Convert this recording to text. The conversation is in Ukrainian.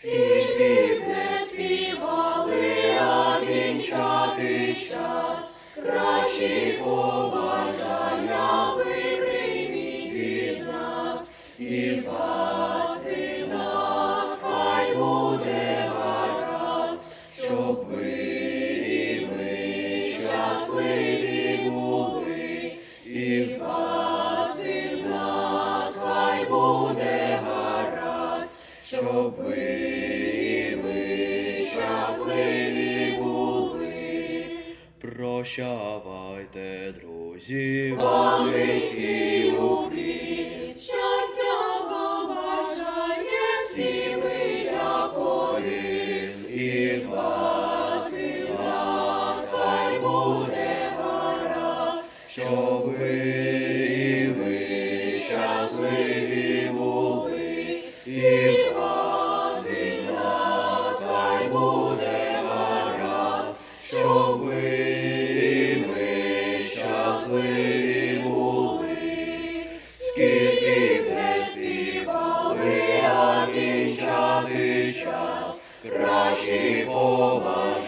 скільки б не співали, а вінчати час, кращі побажання ви прийміть від нас, і вас, і нас, хай буде гаразд, щоб ви і ми щасливі були, і вас, щоб ви і щасливі були. Прощавайте, друзі, Вам низький уклін, щастя вам бажає всі ми, як один, і вас, і в хай буде гаразд, що ви буде гаразд, щоб ви ми щасливі були, скільки б не співали, а кінчати час, краще побажання